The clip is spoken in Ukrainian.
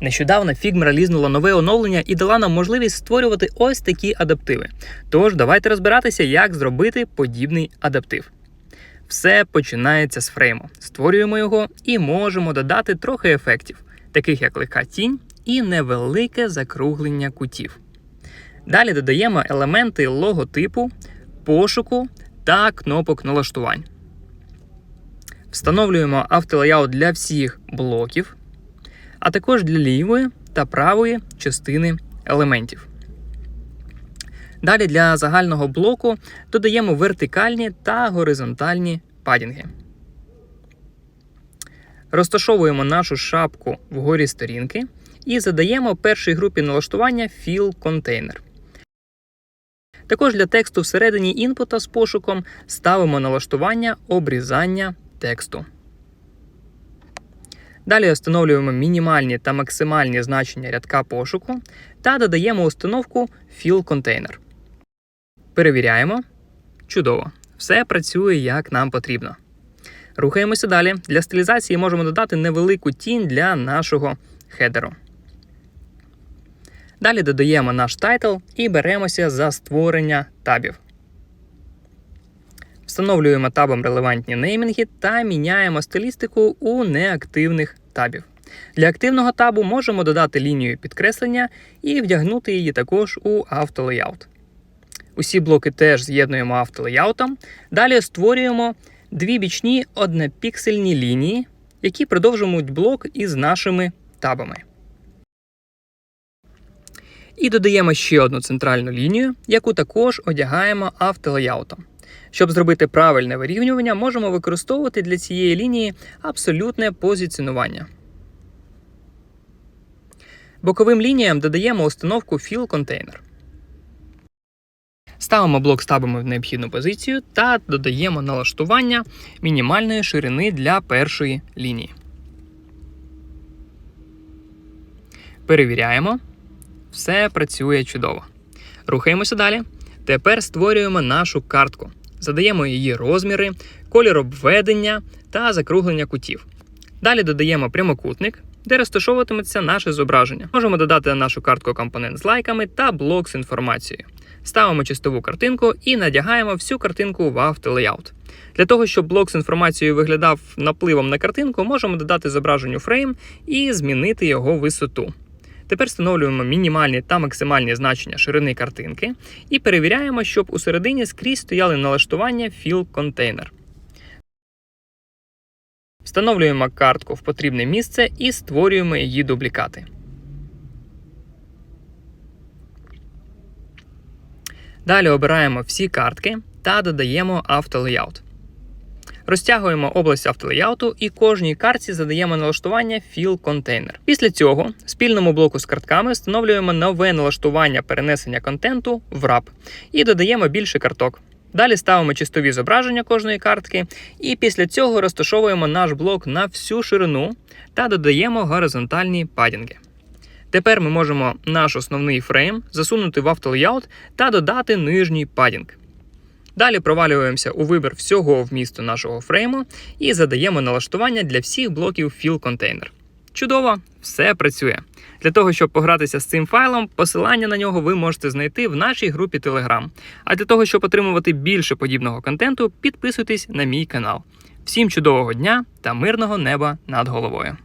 Нещодавно Figma релізнула нове оновлення і дала нам можливість створювати ось такі адаптиви. Тож давайте розбиратися, як зробити подібний адаптив. Все починається з фрейму. Створюємо його і можемо додати трохи ефектів, таких як легка тінь і невелике закруглення кутів. Далі додаємо елементи логотипу, пошуку та кнопок налаштувань. Встановлюємо автолеяут для всіх блоків, а також для лівої та правої частини елементів. Далі для загального блоку додаємо вертикальні та горизонтальні падінги. Розташовуємо нашу шапку вгорі сторінки і задаємо першій групі налаштування Fill Container. Також для тексту всередині інпута з пошуком ставимо налаштування обрізання тексту. Далі встановлюємо мінімальні та максимальні значення рядка пошуку та додаємо установку Fill Container. Перевіряємо. Чудово. Все працює як нам потрібно. Рухаємося далі. Для стилізації можемо додати невелику тінь для нашого хедеру. Далі додаємо наш тайтл і беремося за створення табів. Встановлюємо табом релевантні неймінги та міняємо стилістику у неактивних табів. Для активного табу можемо додати лінію підкреслення і вдягнути її також у автолеяут. Усі блоки теж з'єднуємо автолеяутом. Далі створюємо дві бічні однопіксельні лінії, які продовжують блок із нашими табами. І додаємо ще одну центральну лінію, яку також одягаємо автолеяутом. Щоб зробити правильне вирівнювання, можемо використовувати для цієї лінії абсолютне позиціонування. Боковим лініям додаємо установку Fill Container. Ставимо блок з табами в необхідну позицію та додаємо налаштування мінімальної ширини для першої лінії. Перевіряємо. Все працює чудово. Рухаємося далі. Тепер створюємо нашу картку. Задаємо її розміри, колір обведення та закруглення кутів. Далі додаємо прямокутник, де розташовуватиметься наше зображення. Можемо додати на нашу картку компонент з лайками та блок з інформацією. Ставимо чистову картинку і надягаємо всю картинку в автолеяут. Для того, щоб блок з інформацією виглядав напливом на картинку, можемо додати зображенню фрейм і змінити його висоту. Тепер встановлюємо мінімальні та максимальні значення ширини картинки і перевіряємо, щоб у середині скрізь стояли налаштування Fill Container. Встановлюємо картку в потрібне місце і створюємо її дублікати. Далі обираємо всі картки та додаємо автолеяут. Розтягуємо область автолеяуту і кожній картці задаємо налаштування Fill Container. Після цього спільному блоку з картками встановлюємо нове налаштування перенесення контенту в RAP і додаємо більше карток. Далі ставимо чистові зображення кожної картки, і після цього розташовуємо наш блок на всю ширину та додаємо горизонтальні падінги. Тепер ми можемо наш основний фрейм засунути в автолеяут та додати нижній падінг. Далі провалюємося у вибір всього вмісту нашого фрейму і задаємо налаштування для всіх блоків Fill Container. Чудово, все працює. Для того, щоб погратися з цим файлом, посилання на нього ви можете знайти в нашій групі Telegram. А для того, щоб отримувати більше подібного контенту, підписуйтесь на мій канал. Всім чудового дня та мирного неба над головою!